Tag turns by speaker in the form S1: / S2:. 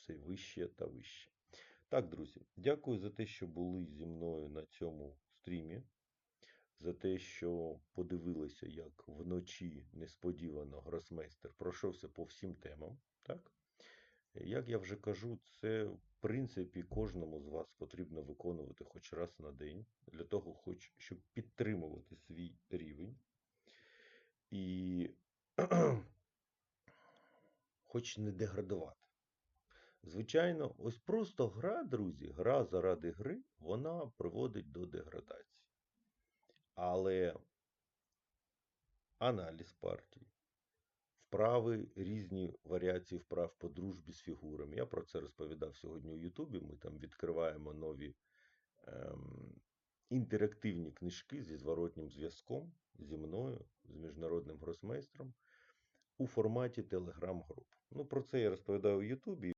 S1: все вище та вище. Так, друзі, дякую за те, що були зі мною на цьому стрімі. За те, що подивилися, як вночі несподівано гросмейстер пройшовся по всім темам. Так? Як я вже кажу, це в принципі кожному з вас потрібно виконувати хоч раз на день, для того, хоч щоб підтримувати свій рівень. І хоч не деградувати. Звичайно, ось просто гра, друзі, гра заради гри, вона приводить до деградації. Але аналіз партій, вправи, різні варіації вправ по дружбі з фігурами. Я про це розповідав сьогодні у Ютубі. Ми там відкриваємо нові ем, інтерактивні книжки зі зворотнім зв'язком зі мною, з міжнародним гросмейстром у форматі телеграм-груп. Ну, про це я розповідаю у Ютубі.